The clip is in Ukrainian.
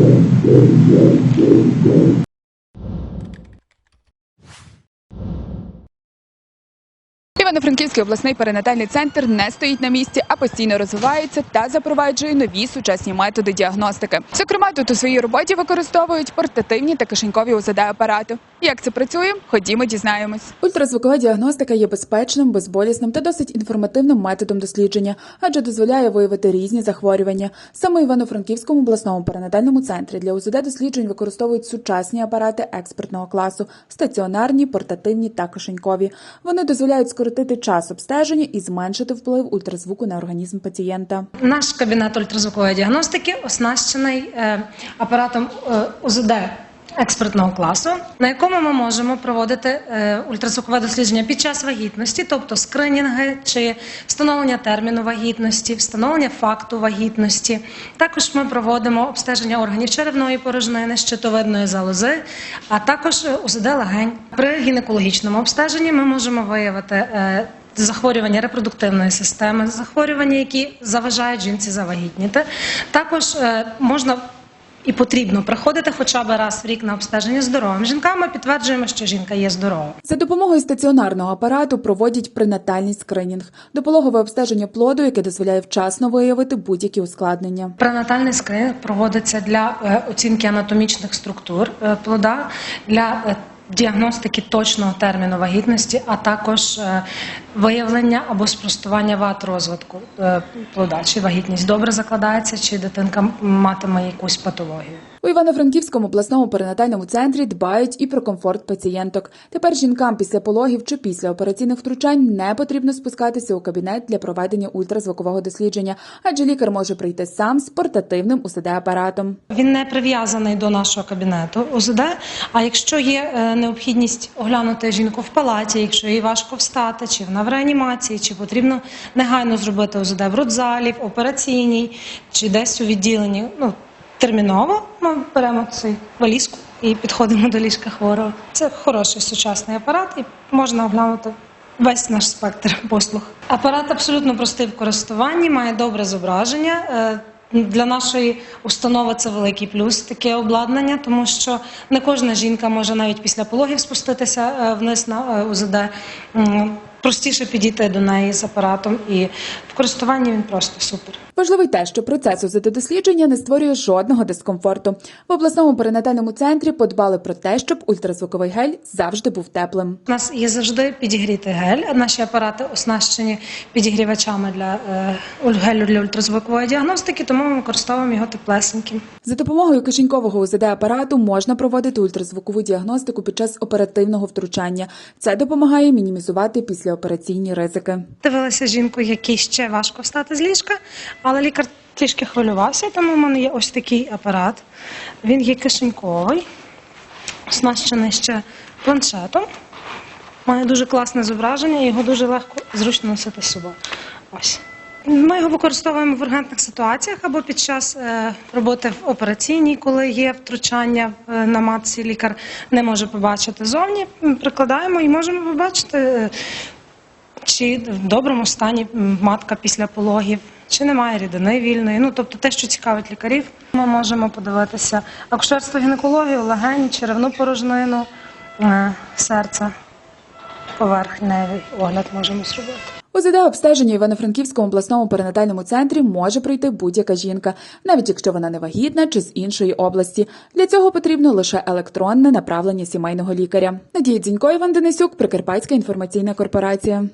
じゃんじゃんじゃんじゃんじゃん。Івано-Франківський обласний перинатальний центр не стоїть на місці, а постійно розвивається та запроваджує нові сучасні методи діагностики. Зокрема, тут у своїй роботі використовують портативні та кишенькові УЗД-апарати. Як це працює? Ходімо, дізнаємось. Ультразвукова діагностика є безпечним, безболісним та досить інформативним методом дослідження, адже дозволяє виявити різні захворювання. Саме Івано-Франківському обласному перинатальному центрі для УЗД досліджень використовують сучасні апарати експертного класу, стаціонарні, портативні та кишенькові. Вони дозволяють скоротити час обстеження і зменшити вплив ультразвуку на організм пацієнта. Наш кабінет ультразвукової діагностики оснащений е, апаратом ОЗД УЗД експертного класу, на якому ми можемо проводити е, ультразвукове дослідження під час вагітності, тобто скринінги чи встановлення терміну вагітності, встановлення факту вагітності. Також ми проводимо обстеження органів черевної порожнини, щитовидної залози, а також е, УЗД легень. При гінекологічному обстеженні ми можемо виявити. е, захворювання репродуктивної системи, захворювання, які заважають жінці завагітніти. Також можна і потрібно приходити хоча б раз в рік на обстеження здоровим жінкам. Ми підтверджуємо, що жінка є здорова. За допомогою стаціонарного апарату проводять пренатальний скринінг, допологове обстеження плоду, яке дозволяє вчасно виявити будь-які ускладнення. Пренатальний скринінг проводиться для е, оцінки анатомічних структур е, плода, для е, діагностики точного терміну вагітності, а також е, виявлення або спростування вад розвитку е, плода, чи вагітність добре закладається, чи дитинка матиме якусь патологію. У Івано-Франківському обласному перинатальному центрі дбають і про комфорт пацієнток. Тепер жінкам після пологів чи після операційних втручань не потрібно спускатися у кабінет для проведення ультразвукового дослідження, адже лікар може прийти сам з портативним УЗД-апаратом. Він не прив'язаний до нашого кабінету УЗД. А якщо є е, необхідність оглянути жінку в палаті, якщо їй важко встати, чи вона в реанімації, чи потрібно негайно зробити УЗД в родзалі, в операційній, чи десь у відділенні, ну терміново ми беремо цю валізку і підходимо до ліжка хворого. Це хороший сучасний апарат, і можна оглянути весь наш спектр послуг. Апарат абсолютно простий в користуванні, має добре зображення. Е, Для нашої установи це великий плюс таке обладнання, тому що не кожна жінка може навіть після пологів спуститися е, вниз на е, УЗД. Простіше підійти до неї з апаратом, і в користуванні він просто супер. Важливо й те, що процес УЗД-дослідження не створює жодного дискомфорту. В обласному перинатальному центрі подбали про те, щоб ультразвуковий гель завжди був теплим. У нас є завжди підігрітий гель. Наші апарати оснащені підігрівачами для е, гелю для ультразвукової діагностики, тому ми використовуємо його теплесеньким. За допомогою кишенькового УЗД-апарату можна проводити ультразвукову діагностику під час оперативного втручання. Це допомагає мінімізувати післяопераційні ризики. Дивилася жінку, якій ще важко встати з ліжка, але лікар трішки хвилювався, тому в мене є ось такий апарат. Він є кишеньковий, оснащений ще планшетом. Має дуже класне зображення, його дуже легко зручно носити з собою. Ми його використовуємо в ургентних ситуаціях або під час е, роботи в операційній, коли є втручання е, на матці, лікар не може побачити зовні. Прикладаємо і можемо побачити, е, чи в доброму стані матка після пологів, чи немає рідини вільної. Ну тобто те, що цікавить лікарів, ми можемо подивитися акушерство гінекологію, легень, черевну порожнину, е, серце, поверхневий огляд можемо зробити. УЗД обстеження Івано-Франківському обласному перинатальному центрі може пройти будь-яка жінка, навіть якщо вона не вагітна чи з іншої області. Для цього потрібно лише електронне направлення сімейного лікаря. Надія Дзінько, Іван Денисюк, Прикарпатська інформаційна корпорація.